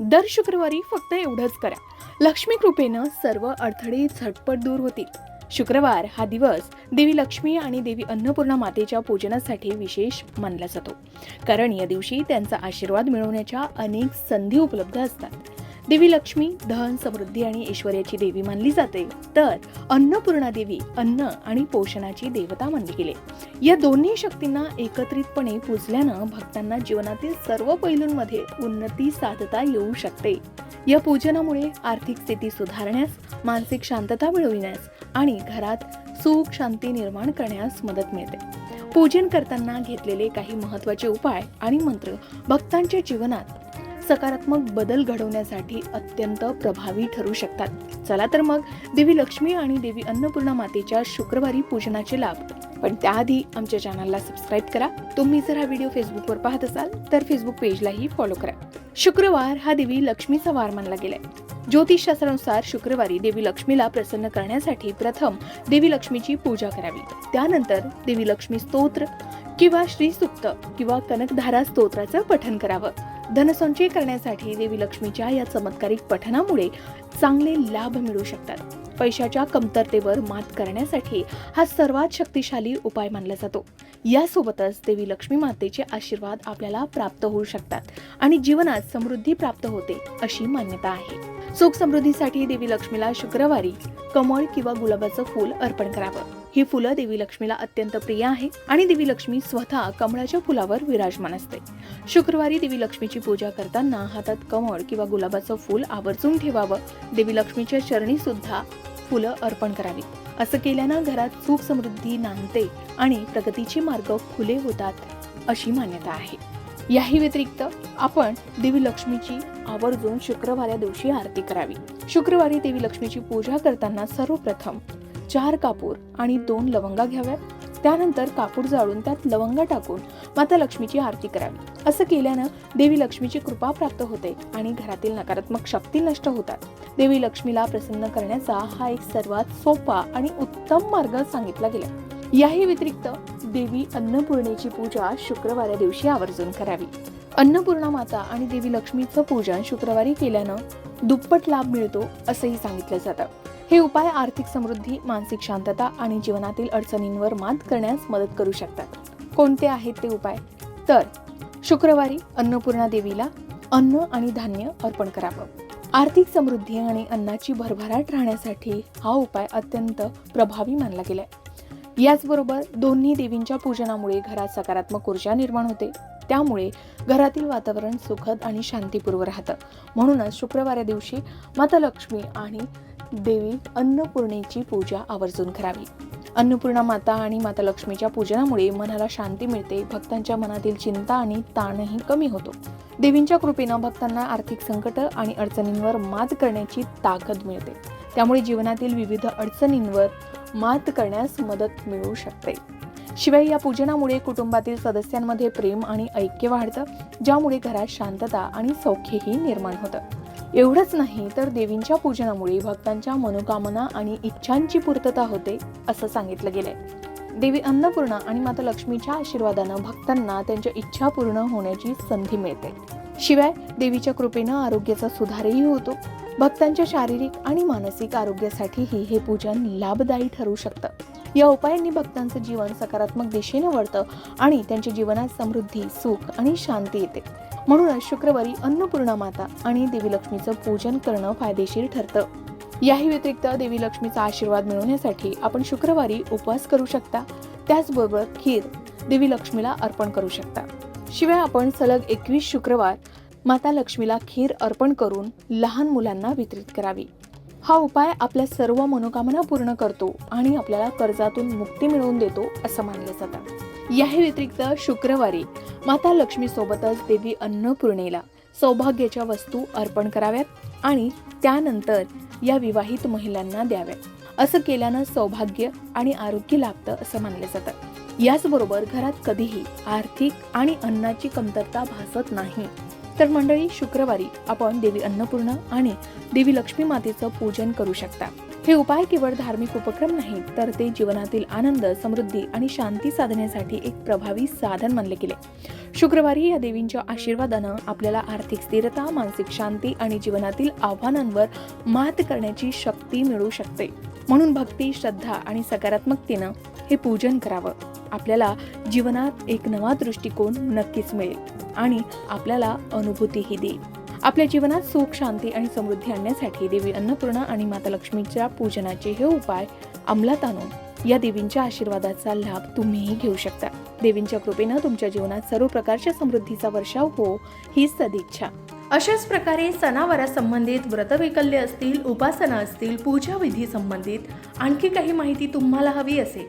दर शुक्रवारी फक्त एवढंच करा. लक्ष्मी कृपेनं सर्व अडथळे झटपट दूर होतील. शुक्रवार हा दिवस देवी लक्ष्मी आणि देवी अन्नपूर्णा मातेच्या पूजनासाठी विशेष मानला जातो. कारण या दिवशी त्यांचा आशीर्वाद मिळवण्याच्या अनेक संधी उपलब्ध असतात. देवी लक्ष्मी धन समृद्धी आणि ऐश्वर्याची देवी मानली जाते. तर अन्नपूर्णा देवी अन्न आणि पोषणाची देवता मानली गेली. या दोन्ही शक्तींना एकत्रितपणे पूजल्यानं भक्तांना जीवनातील सर्व पैलूंमध्ये उन्नती साधता येऊ शकते. या पूजनामुळे आर्थिक स्थिती सुधारण्यास मानसिक शांतता मिळविण्यास आणि घरात सुख शांती निर्माण करण्यास मदत मिळते. पूजन करताना घेतलेले काही महत्त्वाचे उपाय आणि मंत्र भक्तांच्या जीवनात सकारात्मक बदल घडवण्यासाठी अत्यंत प्रभावी ठरू शकतात. चला तर मग देवी लक्ष्मी आणि देवी अन्नपूर्णा मातेच्या शुक्रवारी पूजनाचे लाभ पण त्याआधी आमच्या चॅनलला सबस्क्राईब करा. तुम्ही जर हा व्हिडिओ फेसबुकवर पाहत असाल तर फेसबुक पेजलाही फॉलो करा. शुक्रवार हा देवी लक्ष्मीचा वार मानला गेलाय. ज्योतिषशास्त्रानुसार शुक्रवारी देवी लक्ष्मीला प्रसन्न करण्यासाठी प्रथम देवी लक्ष्मीची पूजा करावी. त्यानंतर देवी लक्ष्मी स्तोत्र किंवा श्री सुक्त किंवा कनकधारा स्तोत्राचं पठन करावं. धनसंचय करण्यासाठी देवी लक्ष्मीच्या या चमत्कारिक पठणामुळे चांगले लाभ मिळू शकतात. पैशाच्या कमतरतेवर मात करण्यासाठी हा सर्वात शक्तिशाली उपाय मानला जातो. यासोबतच देवी लक्ष्मी मातेचे आशीर्वाद आपल्याला प्राप्त होऊ शकतात आणि जीवनात समृद्धी प्राप्त होते अशी मान्यता आहे. सुख समृद्धीसाठी देवी लक्ष्मीला शुक्रवारी कमळ किंवा गुलाबाचं फूल अर्पण करावं. ही फुलं देवी लक्ष्मीला अत्यंत प्रिय आहे आणि देवी लक्ष्मी स्वतः कमळाच्या फुलावर विराजमान असते. शुक्रवारी देवी लक्ष्मीची पूजा करताना हातात कमळ किंवा गुलाबाचं फूल आवर्जून ठेवावं. देवी लक्ष्मीच्या चरणी सुद्धा फुलं अर्पण करावी असं केल्यानं घरात सुख समृद्धी नांदते आणि प्रगतीचे मार्ग खुले होतात अशी मान्यता आहे. याही व्यतिरिक्त आपण देवी लक्ष्मीची आवर्जून शुक्रवाऱ्या दिवशी आरती करावी. शुक्रवारी देवी लक्ष्मीची पूजा करताना सर्वप्रथम चार कापूर आणि दोन लवंगा घ्याव्यात. त्यानंतर कापूर जाळून त्यात लवंगा टाकून माता लक्ष्मीची आरती करावी. असं केल्यानं देवी लक्ष्मीची कृपा प्राप्त होते आणि घरातील नकारात्मक शक्ती नष्ट होतात. देवी लक्ष्मीला प्रसन्न करण्याचा हा एक सर्वात सोपा आणि उत्तम मार्ग सांगितला गेला. याही व्यतिरिक्त देवी अन्नपूर्णेची पूजा शुक्रवाऱ्या दिवशी आवर्जून करावी. अन्नपूर्णा माता आणि देवी लक्ष्मीचं पूजन शुक्रवारी केल्यानं दुप्पट लाभ मिळतो असंही सांगितलं जातं. हे उपाय आर्थिक समृद्धी मानसिक शांतता आणि जीवनातील अडचणींवर मात करण्यास मदत करू शकतात. कोणते आहेत ते उपाय? तर शुक्रवारी अन्नपूर्णा देवीला अन्न आणि धान्य अर्पण करावं. आर्थिक समृद्धी आणि अन्नाची भरभराट राहण्यासाठी हा उपाय अत्यंत प्रभावी मानला गेलाय. याचबरोबर दोन्ही देवींच्या पूजनामुळे घरात सकारात्मक ऊर्जा निर्माण होते. त्यामुळे घरातील वातावरण सुखद आणि शांतीपूर्व राहतं. म्हणूनच शुक्रवाऱ्या दिवशी माता लक्ष्मी आणि देवी अन्नपूर्णेची पूजा आवर्जून करावी. अन्नपूर्णा माता आणि माता लक्ष्मीच्या पूजनामुळे मनाला शांती मिळते भक्तांच्या मनातील चिंता आणि ताणही कमी होतो. देवींच्या कृपेनं भक्तांना आर्थिक संकट आणि अडचणींवर मात करण्याची ताकद मिळते. त्यामुळे जीवनातील विविध अडचणींवर मात करण्यास मदत मिळू शकते. शिवाय या पूजनामुळे कुटुंबातील सदस्यांमध्ये प्रेम आणि ऐक्य वाढतं ज्यामुळे घरात शांतता आणि सौख्यही निर्माण होतं. एवढंच नाही तर देवींच्या पूजनामुळे भक्तांच्या मनोकामना आणि इच्छांची पूर्तता होते असं सांगितलं गेलंय. देवी अन्नपूर्णा आणि माता लक्ष्मीच्या आशीर्वादानं भक्तांना त्यांच्या इच्छा पूर्ण होण्याची संधी मिळते. शिवाय देवीच्या कृपेनं आरोग्याचा सुधारही होतो. भक्तांच्या शारीरिक आणि मानसिक आरोग्यासाठीही हे पूजन लाभदायी ठरू शकतं. या उपायांनी भक्तांचं जीवन सकारात्मक दिशेने वळतं आणि त्यांच्या जीवनात समृद्धी सुख आणि शांती येते. म्हणूनच शुक्रवारी अन्नपूर्णा माता आणि देवी लक्ष्मीचं पूजन करणं फायदेशीर ठरतं. याही व्यतिरिक्त देवी लक्ष्मीचा आशीर्वाद मिळवण्यासाठी आपण शुक्रवारी उपवास करू शकता. त्याचबरोबर खीर देवी लक्ष्मीला अर्पण करू शकता. शिवाय आपण सलग एकवीस शुक्रवार माता लक्ष्मीला खीर अर्पण करून लहान मुलांना वितरित करावी. हा उपाय आपल्या सर्व मनोकामना पूर्ण करतो आणि आपल्याला कर्जातून मुक्ती मिळवून देतो असं मानलं जातं. याही व्यतिरिक्त शुक्रवारी माता लक्ष्मी सोबतच देवी अन्नपूर्णेला सौभाग्याच्या वस्तू अर्पण कराव्यात आणि त्यानंतर या विवाहित महिलांना द्याव्यात. असं केल्यानं सौभाग्य आणि आरोग्य लाभतं असं मानलं जातं. याचबरोबर घरात कधीही आर्थिक आणि अन्नाची कमतरता भासत नाही. तर मंडळी शुक्रवारी आपण देवी अन्नपूर्णा आणि देवी लक्ष्मी मातेचं पूजन करू शकता. हे उपाय केवळ धार्मिक उपक्रम नाही तर ते जीवनातील आनंद समृद्धी आणि शांती साधण्यासाठी एक प्रभावी साधन मानले गेले. शुक्रवारी या देवींच्या आशीर्वादानं आपल्याला आर्थिक स्थिरता मानसिक शांती आणि जीवनातील आव्हानांवर मात करण्याची शक्ती मिळू शकते. म्हणून भक्ती श्रद्धा आणि सकारात्मकतेनं हे पूजन करावं. आपल्याला जीवनात एक नवा दृष्टिकोन नक्कीच मिळेल आणि आपल्याला अनुभूतीही देईल. आपल्या जीवनात सुख शांती आणि समृद्धी आणण्यासाठी देवी अन्नपूर्णा आणि माता लक्ष्मीच्या पूजनाचे हे उपाय अंमलात आणून या देवींच्या आशीर्वादाचा लाभ तुम्हीही घेऊ शकता. देवींच्या कृपेनं तुमच्या जीवनात सर्व प्रकारच्या समृद्धीचा वर्षाव हो ही सदिच्छा. अशाच प्रकारे सणावारा संबंधित व्रतवैकल्य असतील उपासना असतील पूजाविधी संबंधित आणखी काही माहिती तुम्हाला हवी असेल